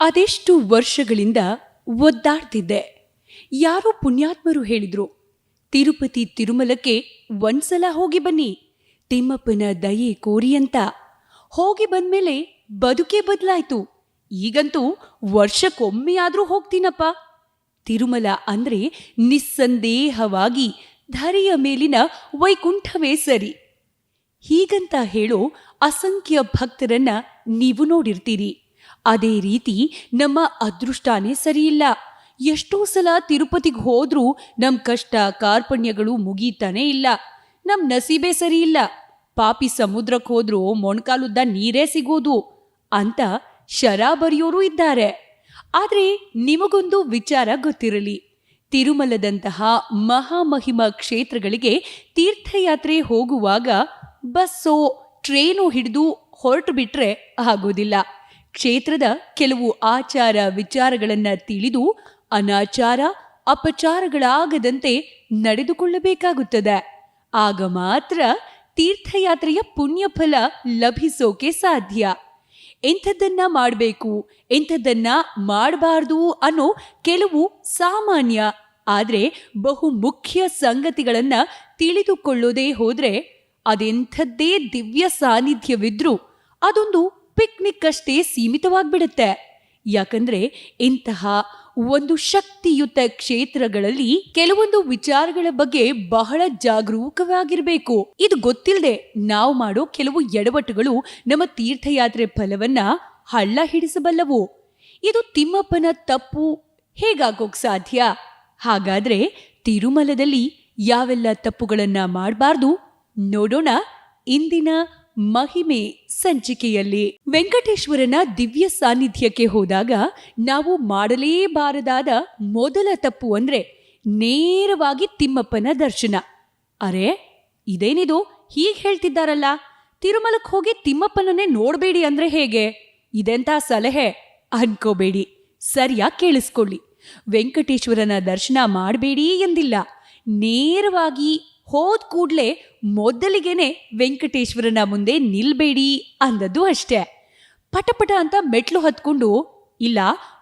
ಅದೆಷ್ಟು ವರ್ಷಗಳಿಂದ ಒದ್ದಾಡ್ತಿದ್ದೆ. ಯಾರೋ ಪುಣ್ಯಾತ್ಮರು ಹೇಳಿದ್ರು, ತಿರುಪತಿ ತಿರುಮಲಕ್ಕೆ ಒಂದ್ಸಲ ಹೋಗಿ ಬನ್ನಿ, ತಿಮ್ಮಪ್ಪನ ದಯೆ ಕೋರಿ ಅಂತ. ಹೋಗಿ ಬಂದ್ಮೇಲೆ ಬದುಕೇ ಬದಲಾಯ್ತು. ಈಗಂತೂ ವರ್ಷಕ್ಕೊಮ್ಮೆ ಆದ್ರೂ ಹೋಗ್ತೀನಪ್ಪ. ತಿರುಮಲ ಅಂದ್ರೆ ನಿಸ್ಸಂದೇಹವಾಗಿ ಧರೆಯ ಮೇಲಿನ ವೈಕುಂಠವೇ ಸರಿ. ಹೀಗಂತ ಹೇಳೋ ಅಸಂಖ್ಯ ಭಕ್ತರನ್ನ ನೀವು ನೋಡಿರ್ತೀರಿ. ಅದೇ ರೀತಿ ನಮ್ಮ ಅದೃಷ್ಟನೇ ಸರಿಯಿಲ್ಲ. ಎಷ್ಟೋ ಸಲ ತಿರುಪತಿಗೆ ಹೋದ್ರೂ ನಮ್ ಕಷ್ಟ ಕಾರ್ಪಣ್ಯಗಳು ಮುಗೀತಾನೇ ಇಲ್ಲ. ನಮ್ ನಸೀಬೇ ಸರಿಯಿಲ್ಲ. ಪಾಪಿ ಸಮುದ್ರಕ್ಕೆ ಹೋದ್ರೂ ಮೊಣಕಾಲುದ್ದ ನೀರೇ ಸಿಗೋದು ಅಂತ ಶರ ಇದ್ದಾರೆ. ಆದ್ರೆ ನಿಮಗೊಂದು ವಿಚಾರ ಗೊತ್ತಿರಲಿ. ತಿರುಮಲದಂತಹ ಮಹಾಮಹಿಮ ಕ್ಷೇತ್ರಗಳಿಗೆ ತೀರ್ಥಯಾತ್ರೆ ಹೋಗುವಾಗ ಬಸ್ಸೋ, ಟ್ರೇನು ಹಿಡಿದು ಹೊರಟು ಬಿಟ್ರೆ ಆಗೋದಿಲ್ಲ. ಕ್ಷೇತ್ರದ ಕೆಲವು ಆಚಾರ ವಿಚಾರಗಳನ್ನು ತಿಳಿದು ಅನಾಚಾರ, ಅಪಚಾರಗಳಾಗದಂತೆ ನಡೆದುಕೊಳ್ಳಬೇಕಾಗುತ್ತದೆ. ಆಗ ಮಾತ್ರ ತೀರ್ಥಯಾತ್ರೆಯ ಪುಣ್ಯಫಲ ಲಭಿಸೋಕೆ ಸಾಧ್ಯ. ಎಂಥದ್ದನ್ನ ಮಾಡಬೇಕು, ಎಂಥದ್ದನ್ನ ಮಾಡಬಾರ್ದು ಅನ್ನೋ ಕೆಲವು ಸಾಮಾನ್ಯ, ಆದರೆ ಬಹು ಮುಖ್ಯ ಸಂಗತಿಗಳನ್ನ ತಿಳಿದುಕೊಳ್ಳೋದೇ ಹೋದ್ರೆ ಅದೆಂಥದ್ದೇ ದಿವ್ಯ ಸಾನ್ನಿಧ್ಯವಿದ್ರೂ ಅದೊಂದು ಪಿಕ್ನಿಕ್ ಅಷ್ಟೇ ಸೀಮಿತವಾಗ್ಬಿಡುತ್ತೆ. ಯಾಕಂದ್ರೆ ಇಂತಹ ಒಂದು ಶಕ್ತಿಯುತ ಕ್ಷೇತ್ರಗಳಲ್ಲಿ ಕೆಲವೊಂದು ವಿಚಾರಗಳ ಬಗ್ಗೆ ಬಹಳ ಜಾಗರೂಕವಾಗಿರಬೇಕು. ಇದು ಗೊತ್ತಿಲ್ಲದೆ ನಾವು ಮಾಡೋ ಕೆಲವು ಎಡವಟ್ಟುಗಳು ನಮ್ಮ ತೀರ್ಥಯಾತ್ರೆ ಫಲವನ್ನ ಹಳ್ಳ ಹಿಡಿಸಬಲ್ಲವು. ಇದು ತಿಮ್ಮಪ್ಪನ ತಪ್ಪು ಹೇಗಾಗೋಕ್ ಸಾಧ್ಯ? ಹಾಗಾದ್ರೆ ತಿರುಮಲದಲ್ಲಿ ಯಾವೆಲ್ಲ ತಪ್ಪುಗಳನ್ನ ಮಾಡಬಾರ್ದು ನೋಡೋಣ ಇಂದಿನ ಮಹಿಮೆ ಸಂಚಿಕೆಯಲ್ಲಿ ವೆಂಕಟೇಶ್ವರನ ದಿವ್ಯ ಸಾನ್ನಿಧ್ಯಕ್ಕೆ ಹೋದಾಗ ನಾವು ಮಾಡಲೇಬಾರದಾದ ಮೊದಲ ತಪ್ಪು ಅಂದ್ರೆ ನೇರವಾಗಿ ತಿಮ್ಮಪ್ಪನ ದರ್ಶನ. ಅರೆ, ಇದೇನಿದು? ಹೀಗೆ ಹೇಳ್ತಿದ್ದಾರಲ್ಲ. ತಿರುಮಲಕ್ಕೆ ಹೋಗಿ ತಿಮ್ಮಪ್ಪನನ್ನೇ ನೋಡಬೇಡಿ ಅಂದ್ರೆ ಹೇಗೆ? ಇದೆಂತ ಸಲಹೆ? ಅನ್ಕೋಬೇಡಿ. ಸರಿಯಾ ಕೇಳಿಸ್ಕೊಳ್ಳಿ. ವೆಂಕಟೇಶ್ವರನ ದರ್ಶನ ಮಾಡಬೇಡಿ ಎಂದಿಲ್ಲ. ನೇರವಾಗಿ ಹೋದ್ ಕೂಡ್ಲೆ ಮೊದಲಿಗೆನೆ ವೆಂಕಟೇಶ್ವರನ ಮುಂದೆ ನಿಲ್ಬೇಡಿ ಅಂದದ್ದು ಅಷ್ಟೇ. ಪಟಪಟ ಅಂತ ಮೆಟ್ಲು ಹತ್ಕೊಂಡು, ಇಲ್ಲ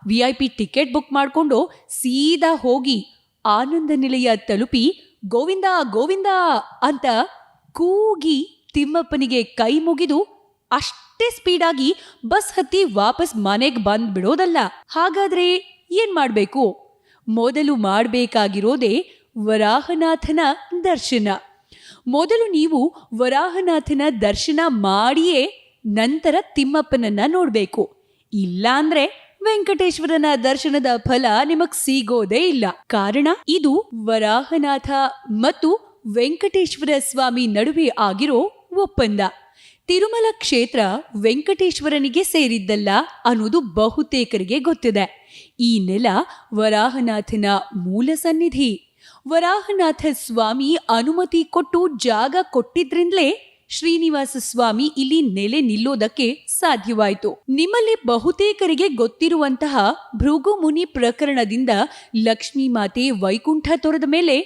V I P ticket book ಮಾಡಿಕೊಂಡು ಸೀದಾ ಹೋಗಿ ಆನಂದ ನಿಲಯ ತಲುಪಿ, ಗೋವಿಂದ ಗೋವಿಂದ ಅಂತ ಕೂಗಿ ತಿಮ್ಮಪ್ಪನಿಗೆ ಕೈ ಮುಗಿದು ಅಷ್ಟೇ ಸ್ಪೀಡಾಗಿ ಬಸ್ ಹತ್ತಿ ವಾಪಸ್ ಮನೆಗೆ ಬಂದ್ ಬಿಡೋದಲ್ಲ ಹಾಗಾದ್ರೆ ಏನ್ ಮಾಡ್ಬೇಕು? ಮೊದಲು ಮಾಡಬೇಕಾಗಿರೋದೇ ವರಾಹನಾಥನ ದರ್ಶನ. ಮೊದಲು ನೀವು ವರಾಹನಾಥನ ದರ್ಶನ ಮಾಡಿಯೇ ನಂತರ ತಿಮ್ಮಪ್ಪನನ್ನ ನೋಡಬೇಕು. ಇಲ್ಲಾಂದ್ರೆ ವೆಂಕಟೇಶ್ವರನ ದರ್ಶನದ ಫಲ ನಿಮಗ್ ಸಿಗೋದೇ ಇಲ್ಲ. ಕಾರಣ ಇದು ವರಾಹನಾಥ ಮತ್ತು ವೆಂಕಟೇಶ್ವರ ಸ್ವಾಮಿ ನಡುವೆ ಆಗಿರೋ ಒಪ್ಪಂದ. ತಿರುಮಲ ಕ್ಷೇತ್ರ ವೆಂಕಟೇಶ್ವರನಿಗೆ ಸೇರಿದ್ದಲ್ಲ ಅನ್ನೋದು ಬಹುತೇಕರಿಗೆ ಗೊತ್ತಿದೆ. ಈ ನೆಲ ವರಾಹನಾಥನ ಮೂಲ ಸನ್ನಿಧಿ. ವರಾಹನಾಥ ಸ್ವಾಮಿ ಅನುಮತಿ ಕೊಟ್ಟು ಜಾಗ ಕೊಟ್ಟಿದ್ರಿಂದಲೇ ಶ್ರೀನಿವಾಸ ಸ್ವಾಮಿ ಇಲ್ಲಿ ನೆಲೆ ನಿಲ್ಲೋದಕ್ಕೆ ಸಾಧ್ಯವಾಯಿತು. ನಿಮ್ಮಲ್ಲಿ ಬಹುತೇಕರಿಗೆ ಗೊತ್ತಿರುವಂತಹ ಭೃಗು ಮುನಿ ಪ್ರಕರಣದಿಂದ ಲಕ್ಷ್ಮೀ ಮಾತೆ ವೈಕುಂಠ ತೊರೆದ ಮೇಲೆ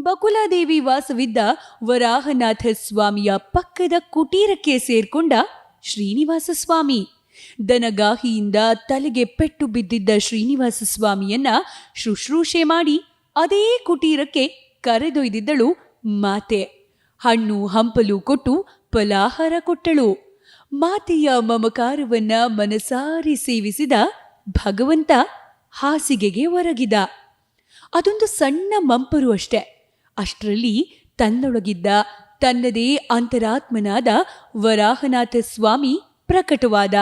ಬಕುಲಾದೇವಿ ವಾಸವಿದ್ದ ವರಾಹನಾಥ ಸ್ವಾಮಿಯ ಪಕ್ಕದ ಕುಟೀರಕ್ಕೆ ಸೇರ್ಕೊಂಡ ಶ್ರೀನಿವಾಸ ಸ್ವಾಮಿ. ದನಗಾಹಿಯಿಂದ ತಲೆಗೆ ಪೆಟ್ಟು ಬಿದ್ದಿದ್ದ ಶ್ರೀನಿವಾಸ ಸ್ವಾಮಿಯನ್ನ ಶುಶ್ರೂಷೆ ಮಾಡಿ ಅದೇ ಕುಟೀರಕ್ಕೆ ಕರೆದೊಯ್ದಿದ್ದಳು ಮಾತೆ. ಹಣ್ಣು ಹಂಪಲು ಕೊಟ್ಟು ಫಲಾಹಾರ ಕೊಟ್ಟಳು. ಮಾತೆಯ ಮಮಕಾರವನ್ನ ಮನಸಾರಿ ಸೇವಿಸಿದ ಭಗವಂತ ಹಾಸಿಗೆಗೆ ಒರಗಿದ. ಅದೊಂದು ಸಣ್ಣ ಮಂಪರು ಅಷ್ಟೆ. ಅಷ್ಟರಲ್ಲಿ ತನ್ನೊಳಗಿದ್ದ ತನ್ನದೇ ಅಂತರಾತ್ಮನಾದ ವರಾಹನಾಥ ಸ್ವಾಮಿ ಪ್ರಕಟವಾದ.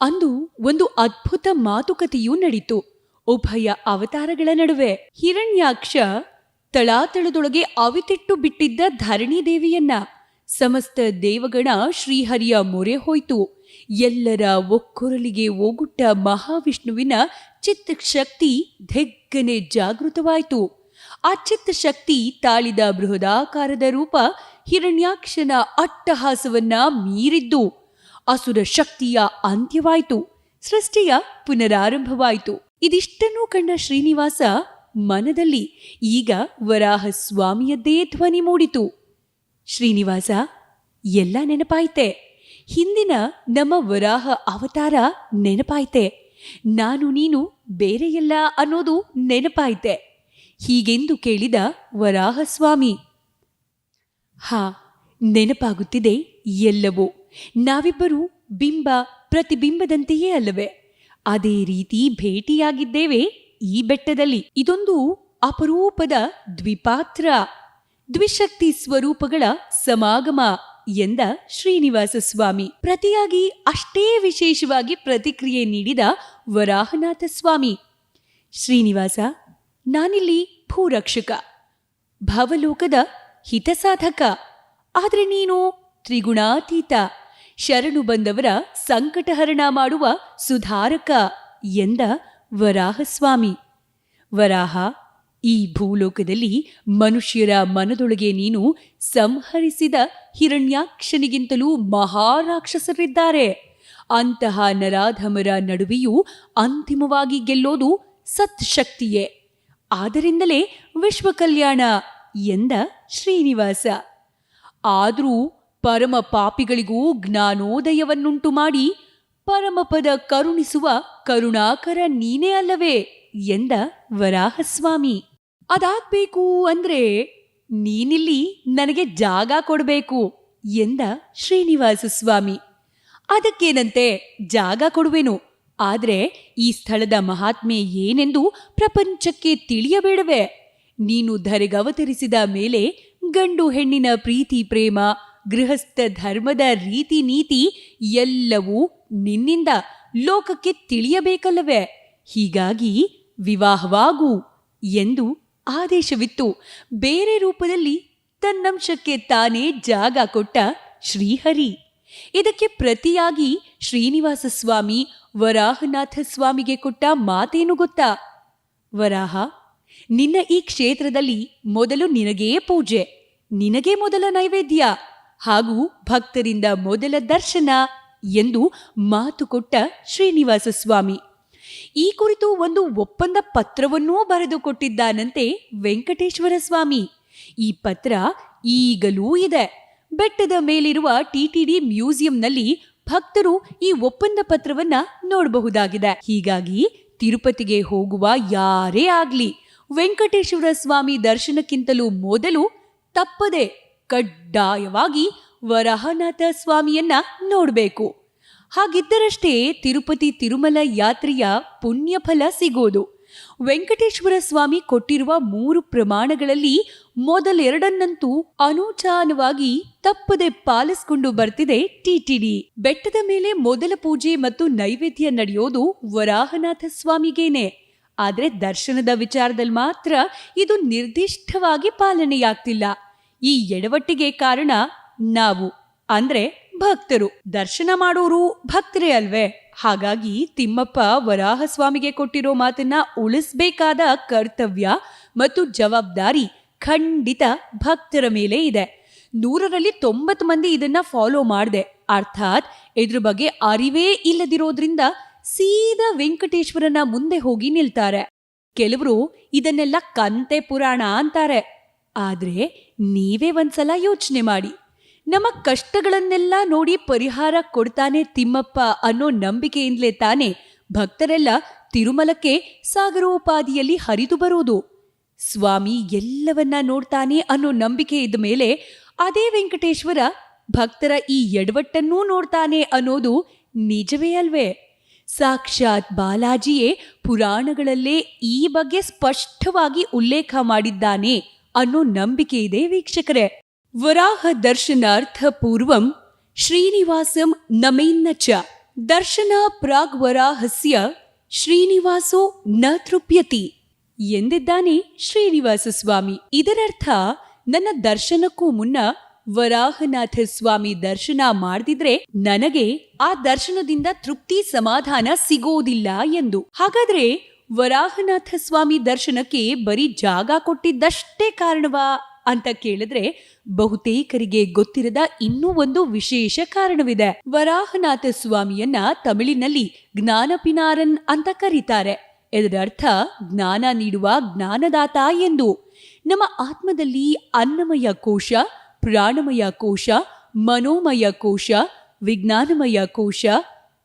ಅಂದು ಒಂದು ಅದ್ಭುತ ಮಾತುಕತೆಯೂ ನಡೀತು. ಉಭಯ ಅವತಾರಗಳ ನಡುವೆ ಹಿರಣ್ಯಾಕ್ಷ ತಳಾತಳದೊಳಗೆ ಅವಿತಿಟ್ಟು ಬಿಟ್ಟಿದ್ದ ಧರಣಿ ದೇವಿಯನ್ನ ಸಮಸ್ತ ದೇವಗಣ ಶ್ರೀಹರಿಯ ಮೊರೆ ಹೋಯ್ತು. ಎಲ್ಲರ ಒಕ್ಕೊರಲಿಗೆ ಓಗುಟ್ಟ ಮಹಾವಿಷ್ಣುವಿನ ಚಿತ್ತಶಕ್ತಿ ಧೆಗ್ಗನೆ ಜಾಗೃತವಾಯಿತು. ಆ ಚಿತ್ತಶಕ್ತಿ ತಾಳಿದ ಬೃಹದಾಕಾರದ ರೂಪ ಹಿರಣ್ಯಾಕ್ಷನ ಅಟ್ಟಹಾಸವನ್ನ ಮೀರಿದ್ದು ಅಸುರ ಶಕ್ತಿಯ ಅಂತ್ಯವಾಯಿತು. ಸೃಷ್ಟಿಯ ಪುನರಾರಂಭವಾಯಿತು. ಇದಿಷ್ಟನ್ನೂ ಕಂಡ ಶ್ರೀನಿವಾಸ ಮನದಲ್ಲಿ ಈಗ ವರಾಹ ಸ್ವಾಮಿಯದ್ದೇ ಧ್ವನಿ ಮೂಡಿತು. ಶ್ರೀನಿವಾಸ, ಎಲ್ಲ ನೆನಪಾಯ್ತೆ. ಹಿಂದಿನ ನಮ್ಮ ವರಾಹ ಅವತಾರ ನೆನಪಾಯ್ತೆ. ನಾನು ನೀನು ಬೇರೆಯಲ್ಲ ಅನ್ನೋದು ನೆನಪಾಯ್ತೆ. ಹೀಗೆಂದು ಕೇಳಿದ ವರಾಹ ಸ್ವಾಮಿ ಹಾ, ನೆನಪಾಗುತ್ತಿದೆ ಎಲ್ಲವೂ. ನಾವಿಬ್ಬರು ಬಿಂಬ ಪ್ರತಿಬಿಂಬದಂತೆಯೇ ಅಲ್ಲವೇ? ಅದೇ ರೀತಿ ಭೇಟಿಯಾಗಿದ್ದೇವೆ ಈ ಬೆಟ್ಟದಲ್ಲಿ. ಇದೊಂದು ಅಪರೂಪದ ದ್ವಿಪಾತ್ರ, ದ್ವಿಶಕ್ತಿ ಸ್ವರೂಪಗಳ ಸಮಾಗಮ ಎಂದ ಶ್ರೀನಿವಾಸ ಸ್ವಾಮಿ. ಪ್ರತಿಯಾಗಿ ಅಷ್ಟೇ ವಿಶೇಷವಾಗಿ ಪ್ರತಿಕ್ರಿಯೆ ನೀಡಿದ ವರಾಹನಾಥ ಸ್ವಾಮಿ. ಶ್ರೀನಿವಾಸ, ನಾನಿಲ್ಲಿ ಭೂರಕ್ಷಕ, ಭವಲೋಕದ ಹಿತಸಾಧಕ. ಆದರೆ ನೀನು ತ್ರಿಗುಣಾತೀತ. ಶರಣು ಬಂದವರ ಸಂಕಟಹರಣ ಮಾಡುವ ಸುಧಾರಕ ಎಂದ ವರಾಹಸ್ವಾಮಿ. ವರಾಹ, ಈ ಭೂಲೋಕದಲ್ಲಿ ಮನುಷ್ಯರ ಮನದೊಳಗೆ ನೀನು ಸಂಹರಿಸಿದ ಹಿರಣ್ಯಾಕ್ಷನಿಗಿಂತಲೂ ಮಹಾರಾಕ್ಷಸರಿದ್ದಾರೆ. ಅಂತಹ ನರಾಧಮರ ನಡುವೆಯೂ ಅಂತಿಮವಾಗಿ ಗೆಲ್ಲೋದು ಸತ್ ಶಕ್ತಿಯೇ ಆದ್ದರಿಂದಲೇ ವಿಶ್ವಕಲ್ಯಾಣ ಎಂದ ಶ್ರೀನಿವಾಸ. ಆದರೂ ಪರಮ ಪಾಪಿಗಳಿಗೂ ಜ್ಞಾನೋದಯವನ್ನುಂಟು ಮಾಡಿ ಪರಮಪದ ಕರುಣಿಸುವ ಕರುಣಾಕರ ನೀನೇ ಅಲ್ಲವೇ ಎಂದ ವರಾಹಸ್ವಾಮಿ. ಅದಾಗ್ಬೇಕು ಅಂದ್ರೆ ನೀನಿಲ್ಲಿ ನನಗೆ ಜಾಗ ಕೊಡಬೇಕು ಎಂದ ಶ್ರೀನಿವಾಸ ಸ್ವಾಮಿ. ಅದಕ್ಕೇನಂತೆ ಜಾಗ ಕೊಡುವೆನು? ಆದ್ರೆ ಈ ಸ್ಥಳದ ಮಹಾತ್ಮೆ ಏನೆಂದು ಪ್ರಪಂಚಕ್ಕೆ ತಿಳಿಯಬೇಡವೇ? ನೀನು ಧರೆಗವತರಿಸಿದ ಮೇಲೆ ಗಂಡು ಹೆಣ್ಣಿನ ಪ್ರೀತಿ, ಪ್ರೇಮ ಗೃಹಸ್ಥ ಧರ್ಮದ ರೀತಿ ನೀತಿ ಎಲ್ಲವೂ ನಿನ್ನಿಂದ ಲೋಕಕ್ಕೆ ತಿಳಿಯಬೇಕಲ್ಲವೇ? ಹೀಗಾಗಿ ವಿವಾಹವಾಗು ಎಂದು ಆದೇಶವಿತ್ತು. ಬೇರೆ ರೂಪದಲ್ಲಿ ತನ್ನಂಶಕ್ಕೆ ತಾನೇ ಜಾಗ ಕೊಟ್ಟ ಶ್ರೀಹರಿ. ಇದಕ್ಕೆ ಪ್ರತಿಯಾಗಿ ಶ್ರೀನಿವಾಸ ಸ್ವಾಮಿ, ವರಾಹನಾಥ ಸ್ವಾಮಿಗೆ ಕೊಟ್ಟ ಮಾತೇನು ಗೊತ್ತಾ? ವರಾಹ, ನಿನ್ನ ಈ ಕ್ಷೇತ್ರದಲ್ಲಿ ಮೊದಲು ನಿನಗೇ ಪೂಜೆ. ನಿನಗೇ ಮೊದಲ ನೈವೇದ್ಯ. ಹಾಗೂ ಭಕ್ತರಿಂದ ಮೊದಲ ದರ್ಶನ ಎಂದು ಮಾತು ಕೊಟ್ಟ ಶ್ರೀನಿವಾಸ ಸ್ವಾಮಿ. ಈ ಕುರಿತು ಒಂದು ಒಪ್ಪಂದ ಪತ್ರವನ್ನೂ ಬರೆದುಕೊಟ್ಟಿದ್ದಾನಂತೆ ವೆಂಕಟೇಶ್ವರ ಸ್ವಾಮಿ. ಈ ಪತ್ರ ಈಗಲೂ ಇದೆ. ಬೆಟ್ಟದ ಮೇಲಿರುವ ಟಿಟಿಡಿ ಮ್ಯೂಸಿಯಂನಲ್ಲಿ ಭಕ್ತರು ಈ ಒಪ್ಪಂದ ಪತ್ರವನ್ನ ನೋಡಬಹುದಾಗಿದೆ. ಹೀಗಾಗಿ ತಿರುಪತಿಗೆ ಹೋಗುವ ಯಾರೇ ಆಗ್ಲಿ ವೆಂಕಟೇಶ್ವರ ಸ್ವಾಮಿ ದರ್ಶನಕ್ಕಿಂತಲೂ ಮೊದಲು ತಪ್ಪದೆ ಕಡ್ಡಾಯವಾಗಿ ವರಹನಾಥ ಸ್ವಾಮಿಯನ್ನ ನೋಡಬೇಕು. ಹಾಗಿದ್ದರಷ್ಟೇ ತಿರುಪತಿ ತಿರುಮಲ ಯಾತ್ರೆಯ ಪುಣ್ಯಫಲ ಸಿಗೋದು. ವೆಂಕಟೇಶ್ವರ ಸ್ವಾಮಿ ಕೊಟ್ಟಿರುವ ಮೂರು ಪ್ರಮಾಣಗಳಲ್ಲಿ ಮೊದಲೆರಡನ್ನಂತೂ ಅನೂಚಾನವಾಗಿ ತಪ್ಪದೆ ಪಾಲಿಸಿಕೊಂಡು ಬರ್ತಿದೆ ಟಿಟಿಡಿ ಬೆಟ್ಟದ ಮೇಲೆ ಮೊದಲ ಪೂಜೆ ಮತ್ತು ನೈವೇದ್ಯ ನಡೆಯೋದು ವರಾಹನಾಥ ಸ್ವಾಮಿಗೇನೆ. ಆದರೆ ದರ್ಶನದ ವಿಚಾರದಲ್ಲಿ ಮಾತ್ರ ಇದು ನಿರ್ದಿಷ್ಟವಾಗಿ ಪಾಲನೆಯಾಗ್ತಿಲ್ಲ. ಈ ಎಡವಟ್ಟಿಗೆ ಕಾರಣ ನಾವು, ಅಂದ್ರೆ ಭಕ್ತರು. ದರ್ಶನ ಮಾಡೋರು ಭಕ್ತರೇ ಅಲ್ವೇ? ಹಾಗಾಗಿ ತಿಮ್ಮಪ್ಪ ವರಾಹ ಸ್ವಾಮಿಗೆ ಕೊಟ್ಟಿರೋ ಮಾತನ್ನ ಉಳಿಸ್ಬೇಕಾದ ಕರ್ತವ್ಯ ಮತ್ತು ಜವಾಬ್ದಾರಿ ಖಂಡಿತ ಭಕ್ತರ ಮೇಲೆ ಇದೆ. ನೂರರಲ್ಲಿ ತೊಂಬತ್ತು ಮಂದಿ ಇದನ್ನ ಫಾಲೋ ಮಾಡಿದೆ. ಅರ್ಥಾತ್ ಇದ್ರ ಬಗ್ಗೆ ಅರಿವೇ ಇಲ್ಲದಿರೋದ್ರಿಂದ ಸೀದಾ ವೆಂಕಟೇಶ್ವರನ ಮುಂದೆ ಹೋಗಿ ನಿಲ್ತಾರೆ. ಕೆಲವರು ಇದನ್ನೆಲ್ಲ ಕಂತೆ ಪುರಾಣ ಅಂತಾರೆ. ಆದ್ರೆ ನೀವೇ ಒಂದ್ಸಲ ಯೋಚನೆ ಮಾಡಿ. ನಮ್ಮ ಕಷ್ಟಗಳನ್ನೆಲ್ಲ ನೋಡಿ ಪರಿಹಾರ ಕೊಡ್ತಾನೆ ತಿಮ್ಮಪ್ಪ ಅನ್ನೋ ನಂಬಿಕೆಯಿಂದಲೇ ತಾನೆ ಭಕ್ತರೆಲ್ಲ ತಿರುಮಲಕ್ಕೆ ಸಾಗರೋಪಾದಿಯಲ್ಲಿ ಹರಿದು ಬರೋದು. ಸ್ವಾಮಿ ಎಲ್ಲವನ್ನ ನೋಡ್ತಾನೆ ಅನ್ನೋ ನಂಬಿಕೆ ಇದ್ದ ಮೇಲೆ ಅದೇ ವೆಂಕಟೇಶ್ವರ ಭಕ್ತರ ಈ ಎಡವಟ್ಟನ್ನೂ ನೋಡ್ತಾನೆ ಅನ್ನೋದು ನಿಜವೇ ಅಲ್ವೇ? ಸಾಕ್ಷಾತ್ ಬಾಲಾಜಿಯೇ ಪುರಾಣಗಳಲ್ಲೇ ಈ ಬಗ್ಗೆ ಸ್ಪಷ್ಟವಾಗಿ ಉಲ್ಲೇಖ ಮಾಡಿದ್ದಾನೆ ಅನ್ನೋ ನಂಬಿಕೆ ಇದೆ ವೀಕ್ಷಕರೇ. ವರಾಹ ದರ್ಶನಾರ್ಥ ಪೂರ್ವಂ ಶ್ರೀನಿವಾಸಂ ನಮೇನ್ನ ಚ. ದರ್ಶನ ಪ್ರಾಗ್ವರಾಹಸ್ಯ ಶ್ರೀನಿವಾಸೋ ನ ತೃಪ್ಯತಿ ಎಂದಿದ್ದಾನೆ ಶ್ರೀನಿವಾಸ ಸ್ವಾಮಿ. ಇದರರ್ಥ ನನ್ನ ದರ್ಶನಕ್ಕೂ ಮುನ್ನ ವರಾಹನಾಥ ಸ್ವಾಮಿ ದರ್ಶನ ಮಾಡದಿದ್ರೆ ನನಗೆ ಆ ದರ್ಶನದಿಂದ ತೃಪ್ತಿ ಸಮಾಧಾನ ಸಿಗೋದಿಲ್ಲ ಎಂದು. ಹಾಗಾದ್ರೆ ವರಾಹನಾಥ ಸ್ವಾಮಿ ದರ್ಶನಕ್ಕೆ ಬರೀ ಜಾಗ ಕೊಟ್ಟಿದ್ದಷ್ಟೇ ಕಾರಣವಾ ಅಂತ ಕೇಳಿದ್ರೆ ಬಹುತೇಕರಿಗೆ ಗೊತ್ತಿರದ ಇನ್ನೂ ಒಂದು ವಿಶೇಷ ಕಾರಣವಿದೆ. ವರಾಹನಾಥ ಸ್ವಾಮಿಯನ್ನ ತಮಿಳಿನಲ್ಲಿ ಜ್ಞಾನಪಿನಾರನ್ ಅಂತ ಕರೀತಾರೆ. ಇದರರ್ಥ ಜ್ಞಾನ ನೀಡುವ ಜ್ಞಾನದಾತ ಎಂದು. ನಮ್ಮ ಆತ್ಮದಲ್ಲಿ ಅನ್ನಮಯ ಕೋಶ, ಪ್ರಾಣಮಯ ಕೋಶ, ಮನೋಮಯ ಕೋಶ, ವಿಜ್ಞಾನಮಯ ಕೋಶ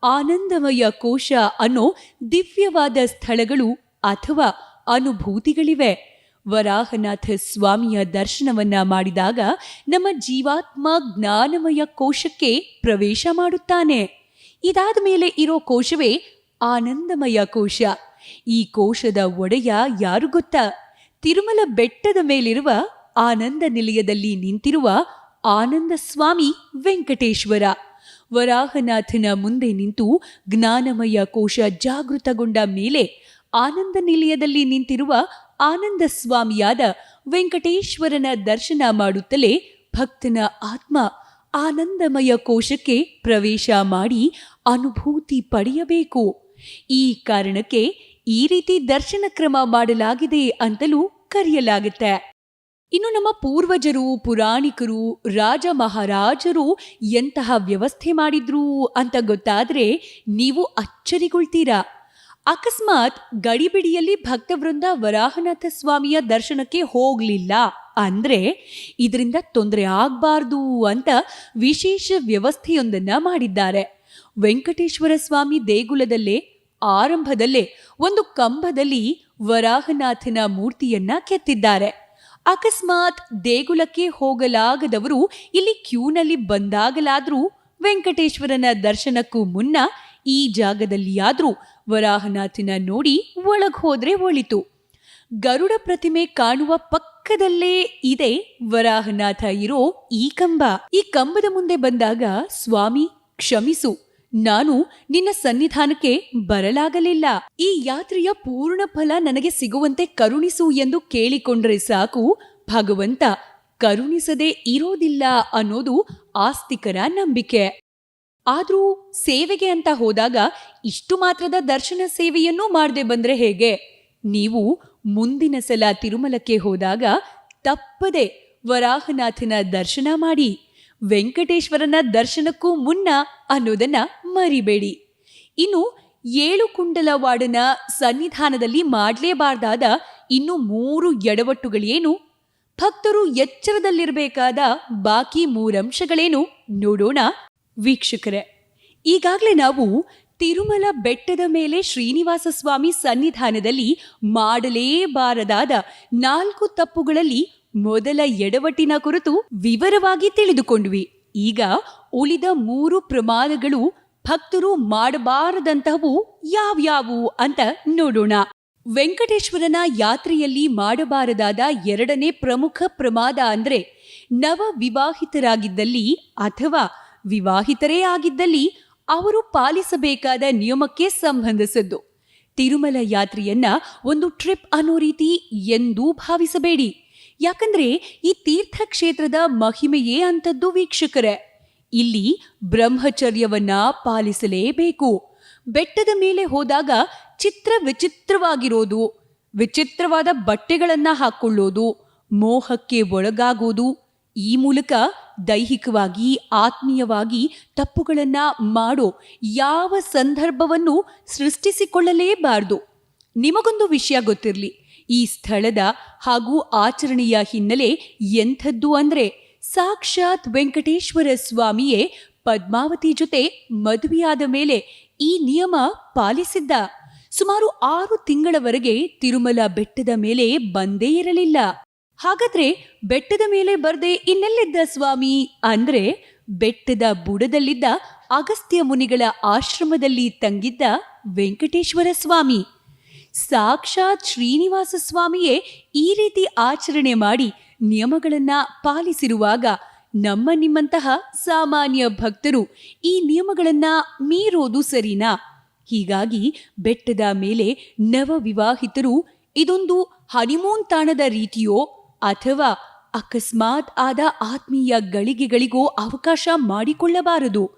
ಆನಂದಮಯ ಕೋಶ ಅನ್ನೋ ದಿವ್ಯವಾದ ಸ್ಥಳಗಳು ಅಥವಾ ಅನುಭೂತಿಗಳಿವೆ. ವರಾಹನಾಥ ಸ್ವಾಮಿಯ ದರ್ಶನವನ್ನ ಮಾಡಿದಾಗ ನಮ್ಮ ಜೀವಾತ್ಮ ಜ್ಞಾನಮಯ ಕೋಶಕ್ಕೆ ಪ್ರವೇಶ ಮಾಡುತ್ತಾನೆ. ಇದಾದ ಮೇಲೆ ಇರೋ ಕೋಶವೇ ಆನಂದಮಯ ಕೋಶ. ಈ ಕೋಶದ ಒಡೆಯ ಯಾರು ಗೊತ್ತಾ? ತಿರುಮಲ ಬೆಟ್ಟದ ಮೇಲಿರುವ ಆನಂದ ನಿಲಯದಲ್ಲಿ ನಿಂತಿರುವ ಆನಂದ ಸ್ವಾಮಿ ವೆಂಕಟೇಶ್ವರ. ವರಾಹನಾಥನ ಮುಂದೆ ನಿಂತು ಜ್ಞಾನಮಯ ಕೋಶ ಜಾಗೃತಗೊಂಡ ಮೇಲೆ ಆನಂದ ನಿಲಯದಲ್ಲಿ ನಿಂತಿರುವ ಆನಂದ ಸ್ವಾಮಿಯಾದ ವೆಂಕಟೇಶ್ವರನ ದರ್ಶನ ಮಾಡುತ್ತಲೇ ಭಕ್ತನ ಆತ್ಮ ಆನಂದಮಯ ಕೋಶಕ್ಕೆ ಪ್ರವೇಶ ಮಾಡಿ ಅನುಭೂತಿ ಪಡೆಯಬೇಕು. ಈ ಕಾರಣಕ್ಕೆ ಈ ರೀತಿ ದರ್ಶನ ಕ್ರಮ ಮಾಡಲಾಗಿದೆ ಅಂತಲೂ ಕರೆಯಲಾಗುತ್ತೆ. ಇನ್ನು ನಮ್ಮ ಪೂರ್ವಜರು, ಪುರಾಣಿಕರು, ರಾಜ ಮಹಾರಾಜರು ಎಂತಹ ವ್ಯವಸ್ಥೆ ಮಾಡಿದ್ರು ಅಂತ ಗೊತ್ತಾದರೆ ನೀವು ಅಚ್ಚರಿಗೊಳ್ತೀರಾ? ಅಕಸ್ಮಾತ್ ಗಡಿಬಿಡಿಯಲ್ಲಿ ಭಕ್ತವೃಂದ ವರಾಹನಾಥ ಸ್ವಾಮಿಯ ದರ್ಶನಕ್ಕೆ ಹೋಗಲಿಲ್ಲ ಅಂದರೆ ಇದರಿಂದ ತೊಂದರೆ ಆಗಬಾರ್ದು ಅಂತ ವಿಶೇಷ ವ್ಯವಸ್ಥೆಯೊಂದನ್ನು ಮಾಡಿದ್ದಾರೆ. ವೆಂಕಟೇಶ್ವರ ಸ್ವಾಮಿ ದೇಗುಲದಲ್ಲೇ, ಆರಂಭದಲ್ಲೇ ಒಂದು ಕಂಬದಲ್ಲಿ ವರಾಹನಾಥನ ಮೂರ್ತಿಯನ್ನ ಕೆತ್ತಿದ್ದಾರೆ. ಅಕಸ್ಮಾತ್ ದೇಗುಲಕ್ಕೆ ಹೋಗಲಾಗದವರು ಇಲ್ಲಿ ಕ್ಯೂನಲ್ಲಿ ಬಂದಾಗಲಾದರೂ ವೆಂಕಟೇಶ್ವರನ ದರ್ಶನಕ್ಕೂ ಮುನ್ನ ಈ ಜಾಗದಲ್ಲಿಯಾದರೂ ವರಾಹನಾಥಿನ ನೋಡಿ ಒಳಗ್ ಹೋದ್ರೆ ಒಳಿತು. ಗರುಡ ಪ್ರತಿಮೆ ಕಾಣುವ ಪಕ್ಕದಲ್ಲೇ ಇದೆ ವರಾಹನಾಥ ಇರೋ ಈ ಕಂಬ. ಈ ಕಂಬದ ಮುಂದೆ ಬಂದಾಗ ಸ್ವಾಮಿ ಕ್ಷಮಿಸು. ನಾನು ನಿನ್ನ ಸನ್ನಿಧಾನಕ್ಕೆ ಬರಲಾಗಲಿಲ್ಲ. ಈ ಯಾತ್ರೆಯ ಪೂರ್ಣ ಫಲ ನನಗೆ ಸಿಗುವಂತೆ ಕರುಣಿಸು ಎಂದು ಕೇಳಿಕೊಂಡ್ರೆ ಸಾಕು. ಭಗವಂತ, ಕರುಣಿಸದೆ ಇರೋದಿಲ್ಲ ಅನ್ನೋದು ಆಸ್ತಿಕರ ನಂಬಿಕೆ. ಆದ್ರೂ ಸೇವೆಗೆ ಅಂತ ಹೋದಾಗ ಇಷ್ಟು ಮಾತ್ರದ ದರ್ಶನ ಸೇವೆಯನ್ನೂ ಮಾಡದೆ ಬಂದ್ರೆ ಹೇಗೆ? ನೀವು ಮುಂದಿನ ಸಲ ತಿರುಮಲಕ್ಕೆ ಹೋದಾಗ ತಪ್ಪದೆ ವರಾಹನಾಥನ ದರ್ಶನ ಮಾಡಿ. ವೆಂಕಟೇಶ್ವರನ ದರ್ಶನಕ್ಕೂ ಮುನ್ನ ಅನ್ನೋದನ್ನ ಮರಿಬೇಡಿ. ಇನ್ನು ಏಳು ಕುಂಡಲವಾಡನ ಸನ್ನಿಧಾನದಲ್ಲಿ ಮಾಡಲೇಬಾರ್ದಾದ ಇನ್ನು ಮೂರು ಎಡವಟ್ಟುಗಳೇನು? ಭಕ್ತರು ಎಚ್ಚರದಲ್ಲಿರಬೇಕಾದ ಬಾಕಿ ಮೂರಂಶಗಳೇನು? ನೋಡೋಣ. ವೀಕ್ಷಕರೇ, ಈಗಾಗಲೇ ನಾವು ತಿರುಮಲ ಬೆಟ್ಟದ ಮೇಲೆ ಶ್ರೀನಿವಾಸ ಸ್ವಾಮಿ ಸನ್ನಿಧಾನದಲ್ಲಿ ಮಾಡಲೇಬಾರದಾದ ನಾಲ್ಕು ತಪ್ಪುಗಳಲ್ಲಿ ಮೊದಲ ಎಡವಟ್ಟಿನ ಕುರಿತು ವಿವರವಾಗಿ ತಿಳಿದುಕೊಂಡ್ವಿ. ಈಗ ಉಳಿದ ಮೂರು ಪ್ರಮಾದಗಳು ಭಕ್ತರು ಮಾಡಬಾರದಂತಹವು ಯಾವ್ಯಾವು ಅಂತ ನೋಡೋಣ. ವೆಂಕಟೇಶ್ವರನ ಯಾತ್ರೆಯಲ್ಲಿ ಮಾಡಬಾರದಾದ ಎರಡನೇ ಪ್ರಮುಖ ಪ್ರಮಾದ ಅಂದ್ರೆ ನವ ವಿವಾಹಿತರಾಗಿದ್ದಲ್ಲಿ ಅಥವಾ ವಿವಾಹಿತರೇ ಆಗಿದ್ದಲ್ಲಿ ಅವರು ಪಾಲಿಸಬೇಕಾದ ನಿಯಮಕ್ಕೆ ಸಂಬಂಧಿಸಿದ್ದು. ತಿರುಮಲ ಯಾತ್ರೆಯನ್ನ ಒಂದು ಟ್ರಿಪ್ ಅನ್ನೋ ರೀತಿ ಎಂದೂ ಭಾವಿಸಬೇಡಿ. ಯಾಕಂದ್ರೆ ಈ ತೀರ್ಥಕ್ಷೇತ್ರದ ಮಹಿಮೆಯೇ ಅಂತದ್ದು ವೀಕ್ಷಕರೇ. ಇಲ್ಲಿ ಬ್ರಹ್ಮಚರ್ಯವನ್ನ ಪಾಲಿಸಲೇಬೇಕು. ಬೆಟ್ಟದ ಮೇಲೆ ಹೋದಾಗ ಚಿತ್ರ ವಿಚಿತ್ರವಾಗಿರೋದು, ವಿಚಿತ್ರವಾದ ಬಟ್ಟೆಗಳನ್ನ ಹಾಕೊಳ್ಳೋದು, ಮೋಹಕ್ಕೆ ಒಳಗಾಗೋದು, ಈ ಮೂಲಕ ದೈಹಿಕವಾಗಿ, ಆತ್ಮೀಯವಾಗಿ ತಪ್ಪುಗಳನ್ನ ಮಾಡೋ ಯಾವ ಸಂದರ್ಭವನ್ನು ಸೃಷ್ಟಿಸಿಕೊಳ್ಳಲೇಬಾರದು. ನಿಮಗೊಂದು ವಿಷಯ ಗೊತ್ತಿರಲಿ. ಈ ಸ್ಥಳದ ಹಾಗೂ ಆಚರಣೆಯ ಹಿನ್ನೆಲೆ ಎಂಥದ್ದು ಅಂದ್ರೆ ಸಾಕ್ಷಾತ್ ವೆಂಕಟೇಶ್ವರ ಸ್ವಾಮಿಯೇ ಪದ್ಮಾವತಿ ಜೊತೆ ಮದುವೆಯಾದ ಮೇಲೆ ಈ ನಿಯಮ ಪಾಲಿಸಿದ್ದ. ಸುಮಾರು ಆರು ತಿಂಗಳವರೆಗೆ ತಿರುಮಲ ಬೆಟ್ಟದ ಮೇಲೆ ಬಂದೇ ಇರಲಿಲ್ಲ. ಹಾಗಾದ್ರೆ ಬೆಟ್ಟದ ಮೇಲೆ ಬರದೆ ಇನ್ನೆಲ್ಲಿದ್ದ ಸ್ವಾಮಿ? ಅಂದ್ರೆ ಬೆಟ್ಟದ ಬುಡದಲ್ಲಿದ್ದ ಅಗಸ್ತ್ಯ ಮುನಿಗಳ ಆಶ್ರಮದಲ್ಲಿ ತಂಗಿದ್ದ ವೆಂಕಟೇಶ್ವರ ಸ್ವಾಮಿ. ಸಾಕ್ಷಾತ್ ಶ್ರೀನಿವಾಸ ಸ್ವಾಮಿಯೇ ಈ ರೀತಿ ಆಚರಣೆ ಮಾಡಿ ನಿಯಮಗಳನ್ನ ಪಾಲಿಸಿರುವಾಗ ನಮ್ಮ ನಿಮ್ಮಂತಹ ಸಾಮಾನ್ಯ ಭಕ್ತರು ಈ ನಿಯಮಗಳನ್ನ ಮೀರೋದು ಸರಿನಾ? ಹೀಗಾಗಿ ಬೆಟ್ಟದ ಮೇಲೆ ನವವಿವಾಹಿತರು ಇದೊಂದು ಹನಿಮೂನ್ ತಾಣದ ರೀತಿಯೋ ಅಥವಾ ಅಕಸ್ಮಾತ್ ಆದ ಆತ್ಮೀಯ ಗಳಿಗೆಗಳಿಗೋ ಅವಕಾಶ ಮಾಡಿಕೊಳ್ಳಬಾರದು.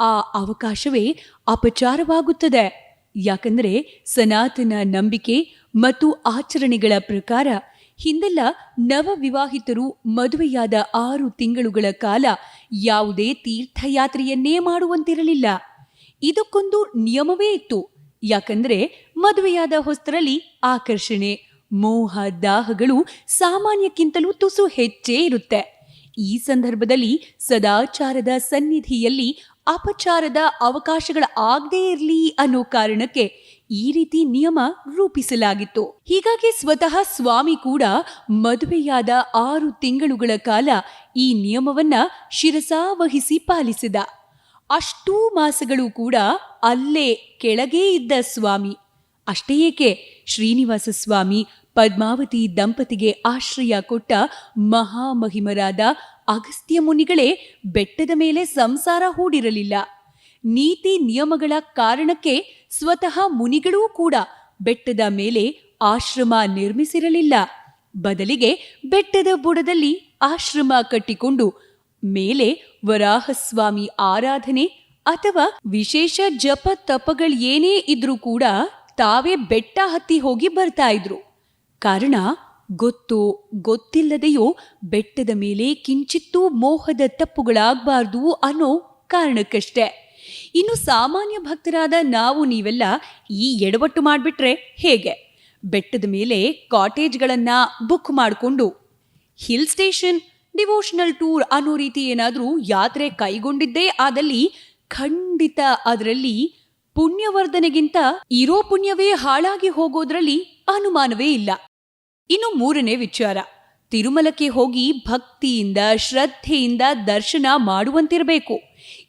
ಆ ಅವಕಾಶವೇ ಅಪಚಾರವಾಗುತ್ತದೆ. ಯಾಕಂದ್ರೆ ಸನಾತನ ನಂಬಿಕೆ ಮತ್ತು ಆಚರಣೆಗಳ ಪ್ರಕಾರ ಹಿಂದೆಲ್ಲ ನವವಿವಾಹಿತರು ಮದುವೆಯಾದ ಆರು ತಿಂಗಳುಗಳ ಕಾಲ ಯಾವುದೇ ತೀರ್ಥಯಾತ್ರೆಯನ್ನೇ ಮಾಡುವಂತಿರಲಿಲ್ಲ. ಇದಕ್ಕೊಂದು ನಿಯಮವೇ ಇತ್ತು. ಯಾಕಂದ್ರೆ ಮದುವೆಯಾದ ಹೊಸ್ತರಲ್ಲಿ ಆಕರ್ಷಣೆ, ಮೋಹ, ದಾಹಗಳು ಸಾಮಾನ್ಯಕ್ಕಿಂತಲೂ ತುಸು ಹೆಚ್ಚೇ ಇರುತ್ತೆ. ಈ ಸಂದರ್ಭದಲ್ಲಿ ಸದಾಚಾರದ ಸನ್ನಿಧಿಯಲ್ಲಿ ಅಪಚಾರದ ಅವಕಾಶಗಳ ಆಗದೇ ಇರಲಿ ಅನ್ನೋ ಕಾರಣಕ್ಕೆ ಈ ರೀತಿ ನಿಯಮ ರೂಪಿಸಲಾಗಿತ್ತು. ಹೀಗಾಗಿ ಸ್ವತಃ ಸ್ವಾಮಿ ಕೂಡ ಮದುವೆಯಾದ ಆರು ತಿಂಗಳುಗಳ ಕಾಲ ಈ ನಿಯಮವನ್ನ ಶಿರಸಾವಹಿಸಿ ಪಾಲಿಸಿದ. ಅಷ್ಟೂ ಮಾಸಗಳು ಕೂಡ ಅಲ್ಲೇ ಕೆಳಗೇ ಇದ್ದ ಸ್ವಾಮಿ. ಅಷ್ಟೇ ಏಕೆ ಶ್ರೀನಿವಾಸ ಸ್ವಾಮಿ ಪದ್ಮಾವತಿ ದಂಪತಿಗೆ ಆಶ್ರಯ ಕೊಟ್ಟ ಮಹಾಮಹಿಮರಾದ ಅಗಸ್ತ್ಯ ಮುನಿಗಳೇ ಬೆಟ್ಟದ ಮೇಲೆ ಸಂಸಾರ ಹೂಡಿರಲಿಲ್ಲ. ನೀತಿ ನಿಯಮಗಳ ಕಾರಣಕ್ಕೆ ಸ್ವತಃ ಮುನಿಗಳೂ ಕೂಡ ಬೆಟ್ಟದ ಮೇಲೆ ಆಶ್ರಮ ನಿರ್ಮಿಸಿರಲಿಲ್ಲ. ಬದಲಿಗೆ ಬೆಟ್ಟದ ಬುಡದಲ್ಲಿ ಆಶ್ರಮ ಕಟ್ಟಿಕೊಂಡು ಮೇಲೆ ವರಾಹಸ್ವಾಮಿ ಆರಾಧನೆ ಅಥವಾ ವಿಶೇಷ ಜಪ ತಪಗಳೇನೇ ಇದ್ರೂ ಕೂಡ ತಾವೇ ಬೆಟ್ಟ ಹತ್ತಿ ಹೋಗಿ ಬರ್ತಾ ಇದ್ರು. ಕಾರಣ ಗೊತ್ತೋ ಗೊತ್ತಿಲ್ಲದೆಯೋ ಬೆಟ್ಟದ ಮೇಲೆ ಕಿಂಚಿತ್ತೂ ಮೋಹದ ತಪ್ಪುಗಳಾಗಬಾರ್ದು ಅನ್ನೋ ಕಾರಣಕ್ಕಷ್ಟೆ. ಇನ್ನು ಸಾಮಾನ್ಯ ಭಕ್ತರಾದ ನಾವು ನೀವೆಲ್ಲ ಈ ಎಡವಟ್ಟು ಮಾಡಿಬಿಟ್ರೆ ಹೇಗೆ? ಬೆಟ್ಟದ ಮೇಲೆ ಕಾಟೇಜ್ಗಳನ್ನು ಬುಕ್ ಮಾಡಿಕೊಂಡು, ಹಿಲ್ ಸ್ಟೇಷನ್, ಡಿವೋಷನಲ್ ಟೂರ್ ಅನ್ನೋ ರೀತಿ ಏನಾದರೂ ಯಾತ್ರೆ ಕೈಗೊಂಡಿದ್ದೇ ಆದಲ್ಲಿ ಖಂಡಿತ ಅದರಲ್ಲಿ ಪುಣ್ಯವರ್ಧನೆಗಿಂತ ಇರೋ ಪುಣ್ಯವೇ ಹಾಳಾಗಿ ಹೋಗೋದ್ರಲ್ಲಿ ಅನುಮಾನವೇ ಇಲ್ಲ. ಇನ್ನು ಮೂರನೇ ವಿಚಾರ. ತಿರುಮಲಕ್ಕೆ ಹೋಗಿ ಭಕ್ತಿಯಿಂದ, ಶ್ರದ್ಧೆಯಿಂದ ದರ್ಶನ ಮಾಡುವಂತಿರಬೇಕು.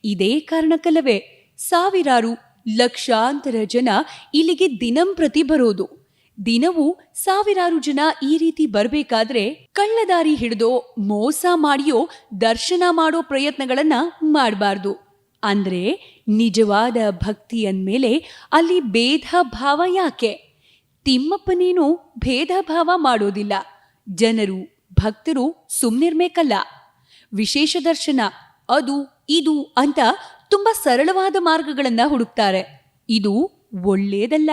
ಇದೇ ಕಾರಣಕ್ಕಲ್ಲವೇ ಸಾವಿರಾರು ಲಕ್ಷಾಂತರ ಜನ ಇಲ್ಲಿಗೆ ದಿನಂಪ್ರತಿ ಬರೋದು. ದಿನವೂ ಸಾವಿರಾರು ಜನ ಈ ರೀತಿ ಬರಬೇಕಾದ್ರೆ ಕಳ್ಳದಾರಿ ಹಿಡಿದೋ ಮೋಸ ಮಾಡಿಯೋ, ದರ್ಶನ ಮಾಡೋ ಪ್ರಯತ್ನಗಳನ್ನ ಮಾಡಬಾರ್ದು. ಅಂದ್ರೆ ನಿಜವಾದ ಭಕ್ತಿ ಅಂದಮೇಲೆ ಅಲ್ಲಿ ಭೇದ ಭಾವ ಯಾಕೆ? ತಿಮ್ಮಪ್ಪನೇನು ಭೇದ ಭಾವ ಮಾಡೋದಿಲ್ಲ. ಜನರು, ಭಕ್ತರು ಸುಮ್ನಿರ್ಬೇಕಲ್ಲ. ವಿಶೇಷ ದರ್ಶನ, ಅದು, ಇದು ಅಂತ ತುಂಬಾ ಸರಳವಾದ ಮಾರ್ಗಗಳನ್ನ ಹುಡುಕ್ತಾರೆ. ಇದು ಒಳ್ಳೇದಲ್ಲ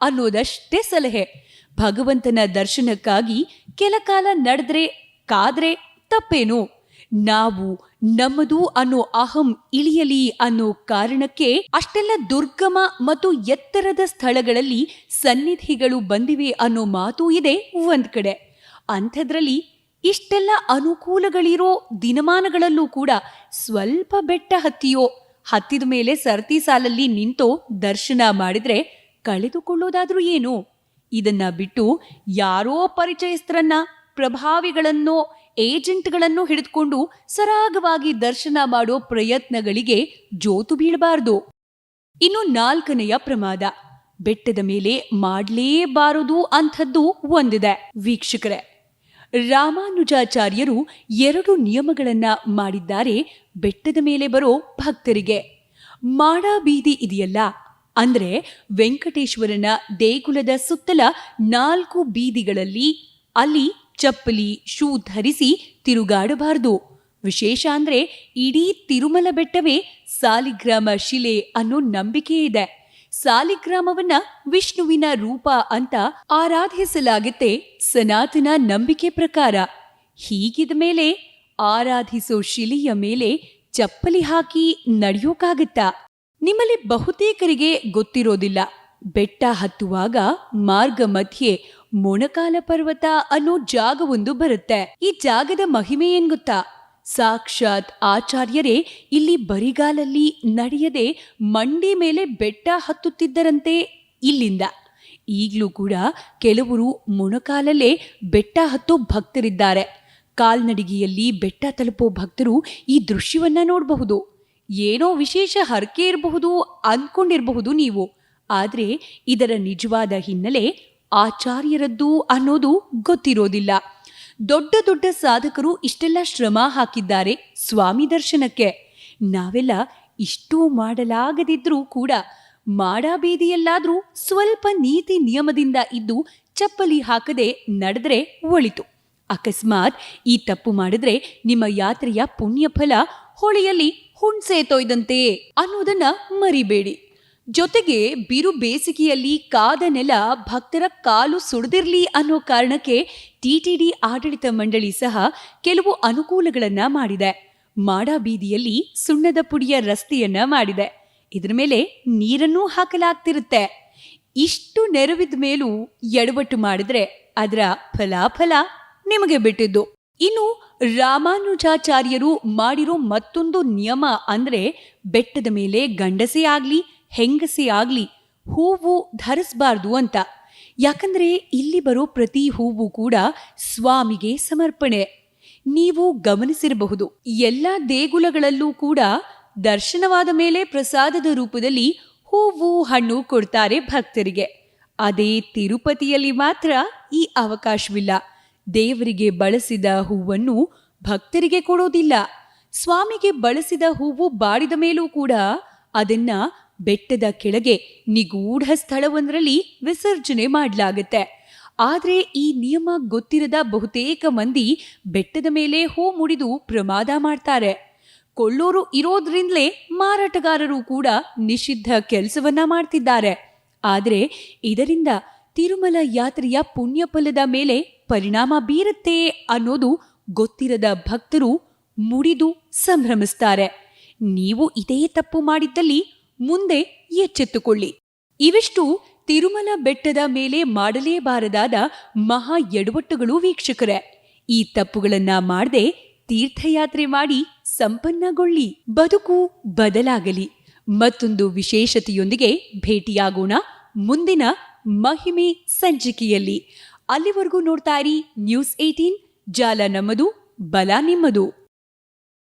ಅನ್ನೋದಷ್ಟೇ ಸಲಹೆ. ಭಗವಂತನ ದರ್ಶನಕ್ಕಾಗಿ ಕೆಲ ಕಾಲ ನಡೆದ್ರೆ, ಕಾದ್ರೆ ತಪ್ಪೇನು? ನಾವು ನಮ್ಮದು ಅನ್ನೋ ಅಹಂ ಇಳಿಯಲಿ ಅನ್ನೋ ಕಾರಣಕ್ಕೆ ಅಷ್ಟೆಲ್ಲ ದುರ್ಗಮ ಮತ್ತು ಎತ್ತರದ ಸ್ಥಳಗಳಲ್ಲಿ ಸನ್ನಿಧಿಗಳು ಬಂದಿವೆ ಅನ್ನೋ ಮಾತು ಇದೆ ಒಂದ್ ಕಡೆ. ಅಂಥದ್ರಲ್ಲಿ ಇಷ್ಟೆಲ್ಲ ಅನುಕೂಲಗಳಿರೋ ದಿನಮಾನಗಳಲ್ಲೂ ಕೂಡ ಸ್ವಲ್ಪ ಬೆಟ್ಟ ಹತ್ತಿಯೋ, ಹತ್ತಿದ ಮೇಲೆ ಸರ್ತಿ ಸಾಲಲ್ಲಿ ನಿಂತೋ ದರ್ಶನ ಮಾಡಿದ್ರೆ ಕಳೆದುಕೊಳ್ಳೋದಾದ್ರೂ ಏನು? ಇದನ್ನ ಬಿಟ್ಟು ಯಾರೋ ಪರಿಚಯಸ್ಥರನ್ನ, ಪ್ರಭಾವಿಗಳನ್ನೋ ಏಜೆಂಟ್ಗಳನ್ನು ಹಿಡಿದುಕೊಂಡು ಸರಾಗವಾಗಿ ದರ್ಶನ ಮಾಡೋ ಪ್ರಯತ್ನಗಳಿಗೆ ಜೋತು ಬೀಳಬಾರದು. ಇನ್ನು ನಾಲ್ಕನೆಯ ಪ್ರಮಾದ, ಬೆಟ್ಟದ ಮೇಲೆ ಮಾಡಲೇಬಾರದು ಅಂಥದ್ದು ಒಂದಿದೆ. ವೀಕ್ಷಕರೇ, ರಾಮಾನುಜಾಚಾರ್ಯರು ಎರಡು ನಿಯಮಗಳನ್ನ ಮಾಡಿದ್ದಾರೆ ಬೆಟ್ಟದ ಮೇಲೆ ಬರೋ ಭಕ್ತರಿಗೆ. ಮಾಡ ಬೀದಿ ಇದೆಯಲ್ಲ, ಅಂದ್ರೆ ವೆಂಕಟೇಶ್ವರನ ದೇಗುಲದ ಸುತ್ತಲ ನಾಲ್ಕು ಬೀದಿಗಳಲ್ಲಿ ಅಲ್ಲಿ ಚಪ್ಪಲಿ, ಶೂ ಧರಿಸಿ ತಿರುಗಾಡಬಾರದು. ವಿಶೇಷ ಅಂದ್ರೆ ಇಡೀ ತಿರುಮಲ ಬೆಟ್ಟವೇ ಸಾಲಿಗ್ರಾಮ ಶಿಲೆ ಅನ್ನೋ ನಂಬಿಕೆ ಇದೆ. ಸಾಲಿಗ್ರಾಮವನ್ನ ವಿಷ್ಣುವಿನ ರೂಪ ಅಂತ ಆರಾಧಿಸಲಾಗುತ್ತೆ ಸನಾತನ ನಂಬಿಕೆ ಪ್ರಕಾರ. ಹೀಗಿದ ಮೇಲೆ ಆರಾಧಿಸೋ ಶಿಲೆಯ ಮೇಲೆ ಚಪ್ಪಲಿ ಹಾಕಿ ನಡೆಯೋಕಾಗುತ್ತಾ? ನಿಮ್ಮಲ್ಲಿ ಬಹುತೇಕರಿಗೆ ಗೊತ್ತಿರೋದಿಲ್ಲ. ಬೆಟ್ಟ ಹತ್ತುವಾಗ ಮಾರ್ಗ ಮಧ್ಯೆ ಮೊಣಕಾಲ ಪರ್ವತ ಅನ್ನೋ ಜಾಗವೊಂದು ಬರುತ್ತೆ. ಈ ಜಾಗದ ಮಹಿಮೆ ಏನ್ ಗೊತ್ತಾ? ಸಾಕ್ಷಾತ್ ಆಚಾರ್ಯರೇ, ಇಲ್ಲಿ ಬರಿಗಾಲಲ್ಲಿ ನಡೆಯದೆ ಮಂಡಿ ಮೇಲೆ ಬೆಟ್ಟ ಹತ್ತುತ್ತಿದ್ದರಂತೆ ಇಲ್ಲಿಂದ. ಈಗಲೂ ಕೂಡ ಕೆಲವರು ಮೊಣಕಾಲಲ್ಲೇ ಬೆಟ್ಟ ಹತ್ತೋ ಭಕ್ತರಿದ್ದಾರೆ. ಕಾಲ್ನಡಿಗೆಯಲ್ಲಿ ಬೆಟ್ಟ ತಲುಪೋ ಭಕ್ತರು ಈ ದೃಶ್ಯವನ್ನ ನೋಡಬಹುದು. ಏನೋ ವಿಶೇಷ ಹರಕೆ ಇರಬಹುದು ಅಂದ್ಕೊಂಡಿರಬಹುದು ನೀವು. ಆದರೆ ಇದರ ನಿಜವಾದ ಹಿನ್ನೆಲೆ ಆಚಾರ್ಯರದ್ದು ಅನ್ನೋದು ಗೊತ್ತಿರೋದಿಲ್ಲ. ದೊಡ್ಡ ದೊಡ್ಡ ಸಾಧಕರು ಇಷ್ಟೆಲ್ಲ ಶ್ರಮ ಹಾಕಿದ್ದಾರೆ ಸ್ವಾಮಿ ದರ್ಶನಕ್ಕೆ. ನಾವೆಲ್ಲ ಇಷ್ಟು ಮಾಡಲಾಗದಿದ್ರೂ ಕೂಡ ಮಾಡಾಬೀದಿಯಲ್ಲಾದ್ರೂ ಸ್ವಲ್ಪ ನೀತಿ ನಿಯಮದಿಂದ ಇದ್ದು ಚಪ್ಪಲಿ ಹಾಕದೆ ನಡೆದ್ರೆ ಒಳಿತು. ಅಕಸ್ಮಾತ್ ಈ ತಪ್ಪು ಮಾಡಿದ್ರೆ ನಿಮ್ಮ ಯಾತ್ರೆಯ ಪುಣ್ಯಫಲ ಹೊಳೆಯಲ್ಲಿ ಹುಣ್ಸೆ ತೊಯ್ದಂತೆ ಅನ್ನೋದನ್ನ ಮರಿಬೇಡಿ. ಜೊತೆಗೆ ಬಿರು ಬೇಸಿಗೆಯಲ್ಲಿ ಕಾದ ನೆಲ ಭಕ್ತರ ಕಾಲು ಸುಡದಿರ್ಲಿ ಅನ್ನೋ ಕಾರಣಕ್ಕೆ ಟಿಟಿಡಿ ಆಡಳಿತ ಮಂಡಳಿ ಸಹ ಕೆಲವು ಅನುಕೂಲಗಳನ್ನ ಮಾಡಿದೆ. ಮಾಡಬೀದಿಯಲ್ಲಿ ಸುಣ್ಣದ ಪುಡಿಯ ರಸ್ತೆಯನ್ನ ಮಾಡಿದೆ. ಇದರ ಮೇಲೆ ನೀರನ್ನೂ ಹಾಕಲಾಗ್ತಿರುತ್ತೆ. ಇಷ್ಟು ನೆರವಿದ ಮೇಲೂ ಎಡವಟ್ಟು ಮಾಡಿದ್ರೆ ಅದರ ಫಲಾಫಲ ನಿಮಗೆ ಬಿಟ್ಟಿದ್ದು. ಇನ್ನು ರಾಮಾನುಜಾಚಾರ್ಯರು ಮಾಡಿರೋ ಮತ್ತೊಂದು ನಿಯಮ ಅಂದ್ರೆ ಬೆಟ್ಟದ ಮೇಲೆ ಗಂಡಸೇ ಆಗ್ಲಿ ಹೆಂಗಸೇ ಆಗ್ಲಿ, ಹೂವು ಧರಿಸಬಾರ್ದು ಅಂತ. ಯಾಕಂದ್ರೆ ಇಲ್ಲಿ ಬರೋ ಪ್ರತಿ ಹೂವು ಕೂಡ ಸ್ವಾಮಿಗೆ ಸಮರ್ಪಣೆ. ನೀವು ಗಮನಿಸಿರಬಹುದು, ಎಲ್ಲ ದೇಗುಲಗಳಲ್ಲೂ ಕೂಡ ದರ್ಶನವಾದ ಮೇಲೆ ಪ್ರಸಾದದ ರೂಪದಲ್ಲಿ ಹೂವು ಹಣ್ಣು ಕೊಡ್ತಾರೆ ಭಕ್ತರಿಗೆ. ಅದೇ ತಿರುಪತಿಯಲ್ಲಿ ಮಾತ್ರ ಈ ಅವಕಾಶವಿಲ್ಲ. ದೇವರಿಗೆ ಬಳಸಿದ ಹೂವನ್ನು ಭಕ್ತರಿಗೆ ಕೊಡೋದಿಲ್ಲ. ಸ್ವಾಮಿಗೆ ಬಳಸಿದ ಹೂವು ಬಾಡಿದ ಮೇಲೂ ಕೂಡ ಅದನ್ನ ಬೆಟ್ಟದ ಕೆಳಗೆ ನಿಗೂಢ ಸ್ಥಳವೊಂದರಲ್ಲಿ ವಿಸರ್ಜನೆ ಮಾಡಲಾಗುತ್ತೆ. ಆದರೆ ಈ ನಿಯಮ ಗೊತ್ತಿರದ ಬಹುತೇಕ ಮಂದಿ ಬೆಟ್ಟದ ಮೇಲೆ ಹೂ ಮುಡಿದು ಪ್ರಮಾದ ಮಾಡ್ತಾರೆ. ಕೊಳ್ಳೋರು ಇರೋದ್ರಿಂದಲೇ ಮಾರಾಟಗಾರರು ಕೂಡ ನಿಷಿದ್ಧ ಕೆಲಸವನ್ನ ಮಾಡ್ತಿದ್ದಾರೆ. ಆದರೆ ಇದರಿಂದ ತಿರುಮಲ ಯಾತ್ರೆಯ ಪುಣ್ಯ ಫಲದ ಮೇಲೆ ಪರಿಣಾಮ ಬೀರುತ್ತೆ ಅನ್ನೋದು ಗೊತ್ತಿರದ ಭಕ್ತರು ಮುಡಿದು ಸಂಭ್ರಮಿಸ್ತಾರೆ. ನೀವು ಇದೇ ತಪ್ಪು ಮಾಡಿದ್ದಲ್ಲಿ ಮುಂದೆ ಎಚ್ಚೆತ್ತುಕೊಳ್ಳಿ. ಇವಿಷ್ಟು ತಿರುಮಲ ಬೆಟ್ಟದ ಮೇಲೆ ಮಾಡಲೇಬಾರದಾದ ಮಹಾ ಎಡವಟ್ಟುಗಳು ವೀಕ್ಷಕರೇ. ಈ ತಪ್ಪುಗಳನ್ನ ಮಾಡದೆ ತೀರ್ಥಯಾತ್ರೆ ಮಾಡಿ ಸಂಪನ್ನಗೊಳ್ಳಿ. ಬದುಕು ಬದಲಾಗಲಿ. ಮತ್ತೊಂದು ವಿಶೇಷತೆಯೊಂದಿಗೆ ಭೇಟಿಯಾಗೋಣ ಮುಂದಿನ ಮಹಿಮೆ ಸಂಚಿಕೆಯಲ್ಲಿ. ಅಲ್ಲಿವರೆಗೂ ನೋಡ್ತಾ ಇರಿ ನ್ಯೂಸ್ ಏಟೀನ್ ಜಾಲ ನಮ್ಮದು, ಬಲ ನಿಮ್ಮದು.